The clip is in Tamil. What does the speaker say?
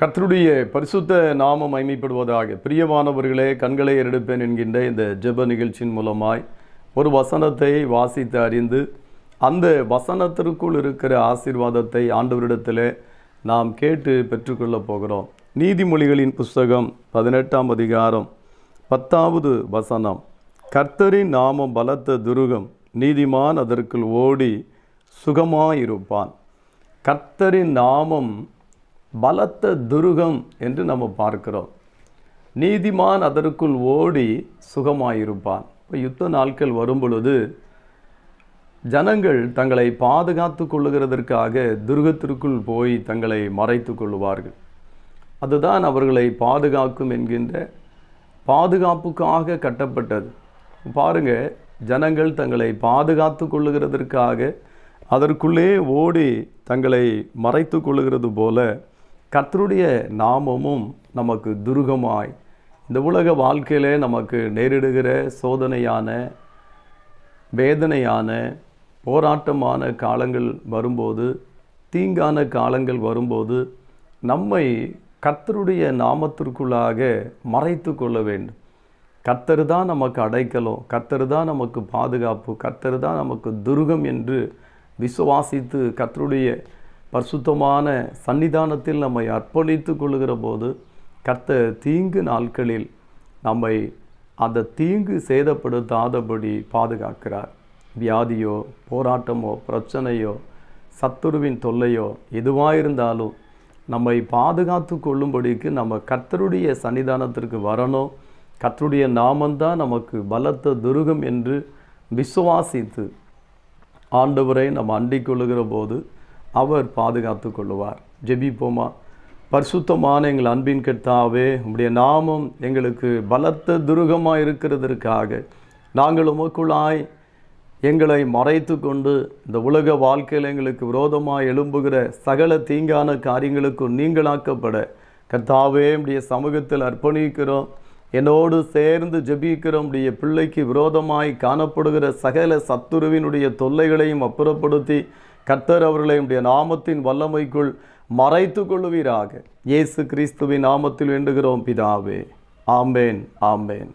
கர்த்தருடைய பரிசுத்த நாமம் மைமைப்படுவதாக. பிரியமானவர்களே கண்களை எடுப்பேன் என்கின்ற இந்த ஜெப நிகழ்ச்சியின் மூலமாய் ஒரு வசனத்தை வாசித்து அறிந்து அந்த வசனத்திற்குள் இருக்கிற ஆசீர்வாதத்தை ஆண்டவரிடத்தில் நாம் கேட்டு பெற்றுக்கொள்ளப் போகிறோம். நீதிமொழிகளின் புஸ்தகம் பதினெட்டாம் அதிகாரம் பத்தாவது வசனம். கர்த்தரின் நாமம் பலத்த துருகம் நீதிமான் அதற்குள் ஓடி சுகமாயிருப்பான். கர்த்தரின் நாமம் பலத்த துருகம் என்று நம்ம பார்க்கிறோம். நீதிமான் அதற்குள் ஓடி சுகமாயிருப்பான். இப்போ யுத்த நாட்கள் வரும் பொழுது ஜனங்கள் தங்களை பாதுகாத்து கொள்ளுகிறதற்காக துருகத்திற்குள் போய் தங்களை மறைத்து கொள்வார்கள் அதுதான் அவர்களை பாதுகாக்கும் என்கின்ற பாதுகாப்புக்காக கட்டப்பட்டது. பாருங்கள் ஜனங்கள் தங்களை பாதுகாத்து கொள்ளுகிறதற்காக அதற்குள்ளே ஓடி தங்களை மறைத்து கொள்ளுகிறது போல கர்த்தருடைய நாமமும் நமக்கு துருகமாய் இந்த உலக வாழ்க்கையிலே நமக்கு நேரிடுகிற சோதனையான வேதனையான போராட்டமான காலங்கள் வரும்போது தீங்கான காலங்கள் வரும்போது நம்மை கர்த்தருடைய நாமத்திற்குள்ளாக மறைத்து கொள்ள வேண்டும். கர்த்தர் தான் நமக்கு அடைக்கலம் கர்த்தர் தான் நமக்கு பாதுகாப்பு கர்த்தர் தான் நமக்கு துருகம் என்று விசுவாசித்து கர்த்தருடைய பரிசுத்தமான சன்னிதானத்தில் நம்மை அர்ப்பணித்து கொள்கிற போது கர்த்தர் தீங்கு நாட்களில் நம்மை அந்த தீங்கு சேதப்படுத்தாதபடி பாதுகாக்கிறார். வியாதியோ போராட்டமோ பிரச்சனையோ சத்துருவின் தொல்லையோ எதுவாயிருந்தாலும் நம்மை பாதுகாத்து கொள்ளும்படிக்கு நம்ம கர்த்தருடைய சன்னிதானத்திற்கு வரணும். கர்த்தருடைய நாமந்தான் நமக்கு பலத்த துருகம் என்று விசுவாசித்து ஆண்டவரை நம்ம அண்டிக் கொள்ளுகிற போது அவர் பாதுகாத்து கொள்ளுவார். ஜெபிப்போமா? பரிசுத்தமான எங்கள் அன்பின் கெட்டாவே உம்முடைய நாமம் எங்களுக்கு பலத்த துருகமாக இருக்கிறதற்காக நாங்கள் உமக்குள்ளாய் எங்களை மறைத்து கொண்டு இந்த உலக வாழ்க்கையில் எங்களுக்கு விரோதமாக எழும்புகிற சகல தீங்கான காரியங்களுக்கும் நீங்களாக்கப்பட கர்த்தாவே உடைய சமூகத்தில் அர்ப்பணிக்கிறோம். என்னோடு சேர்ந்து ஜெபிக்கிறோம் உடைய பிள்ளைக்கு விரோதமாய் காணப்படுகிற சகல சத்துருவினுடைய தொல்லைகளையும் அப்புறப்படுத்தி கர்த்தர் அவர்களை உடைய நாமத்தின் வல்லமைக்குள் மறைத்து கொள்ளுவீராக. இயேசு கிறிஸ்துவின் நாமத்தில் வேண்டுகிறோம் பிதாவே. ஆம்பேன் ஆம்பேன்